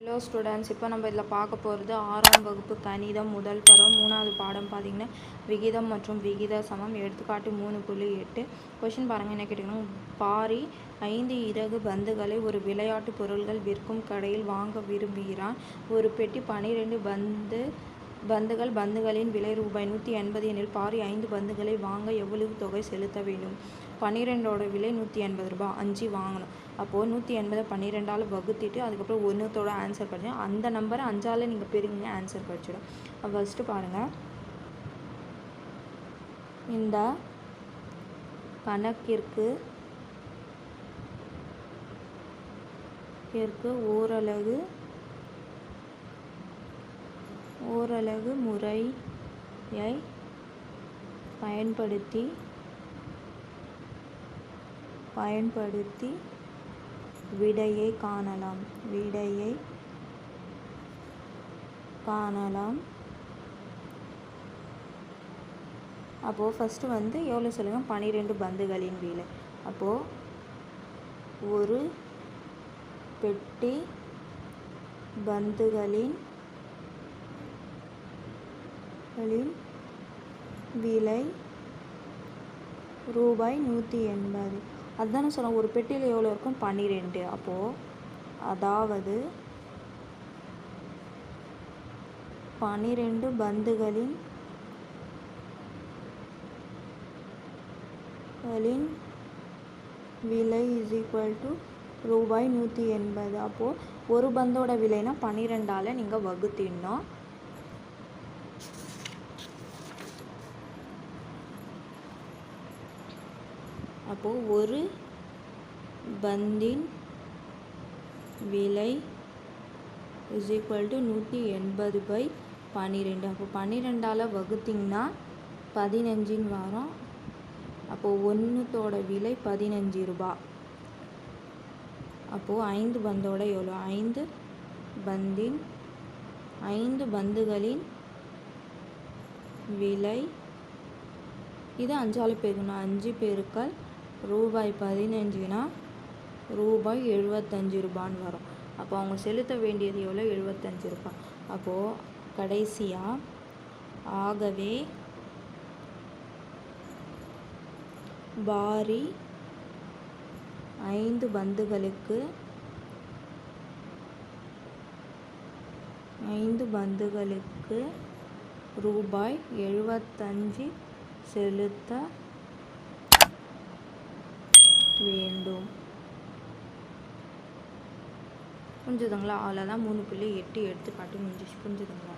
Hello students இப்போ நம்ம இதில் பார்க்க போகிறது ஆறாம் வகுப்பு கணிதம் முதல் பருவம் மூணாவது பாடம் பார்த்தீங்கன்னா விகிதம் மற்றும் விகித சமம். எடுத்துக்காட்டு மூணு புள்ளி எட்டு. கொஷின் பாருங்கள் என்ன கேட்டிங்கன்னா பாரி ஐந்து இறகு பந்துகளை ஒரு விளையாட்டு பொருள்கள் விற்கும் கடையில் வாங்க விரும்புகிறான். ஒரு பெட்டி பனிரெண்டு பந்து பந்துகள் பந்துகளின் விலை ரூபாய் நூற்றி எண்பது எனில் பாரி ஐந்து பந்துகளை வாங்க எவ்வளவு தொகை செலுத்த வேண்டும்? பன்னிரெண்டோட விலை நூற்றி எண்பது ரூபாய் அஞ்சு வாங்கணும். அப்போது நூற்றி எண்பதை பன்னிரெண்டால் வகுத்திட்டு அதுக்கப்புறம் ஒன்றுத்தோட ஆன்சர் கிடச்சிடும் அந்த நம்பரை அஞ்சால் நீங்கள் பெருங்க ஆன்சர் கிடச்சிடும் ஃபஸ்ட்டு பாருங்கள் இந்த கணக்கிற்கு இதற்கு ஓரளவு ஓரலகு முறையை பயன்படுத்தி பயன்படுத்தி விடையை காணலாம். விடையை காணலாம். அப்போது ஃபஸ்ட்டு வந்து எவ்வளோ சொல்லுங்கள் பன்னிரெண்டு பந்துகளின் வீலை. அப்போது ஒரு பெட்டி பந்துகளின் பொருட்களின் விலை ரூபாய் நூற்றி எண்பது. அதுதானே சொன்னோம் ஒரு பெட்டியில் எவ்வளோ இருக்கும்? பன்னிரெண்டு. அப்போது அதாவது பன்னிரெண்டு பந்துகளின் களின் விலை இஸ் ஈக்குவல் டு ரூபாய் நூற்றி எண்பது. அப்போது ஒரு பந்தோட விலைனா பன்னிரெண்டால் நீங்கள் வகுத்திடணும். அப்போது ஒரு பந்தின் விலை இஸ் ஈக்குவல் டு நூற்றி எண்பது பை பன்னிரெண்டு. அப்போ பன்னிரெண்டால் வகுத்திங்கன்னா பதினஞ்சுன்னு வரும். அப்போது ஒன்றுத்தோட விலை பதினஞ்சு ரூபா. அப்போது ஐந்து பந்தோட எவ்வளோ ஐந்து பந்தின் ஐந்து பந்துகளின் விலை இது அஞ்சால் பெருக்கணும். அஞ்சு பேருக்கள் ரூபாய் பதினஞ்சுனா ரூபாய் எழுபத்தஞ்சு ரூபான்னு வரும். அப்போ அவங்க செலுத்த வேண்டியது எவ்வளோ? எழுபத்தஞ்சு ரூபாய் அப்போது கடைசியாக ஆகவே பாரி ஐந்து பந்துகளுக்கு ஐந்து பந்துகளுக்கு ரூபாய் எழுபத்தஞ்சு செலுத்த வேண்டும். புரிஞ்சுதுங்களா? அவ்வளோதான் மூணு புள்ளி எட்டு எடுத்துக்காட்டு முடிஞ்சிச்சு. புரிஞ்சுதுங்களா?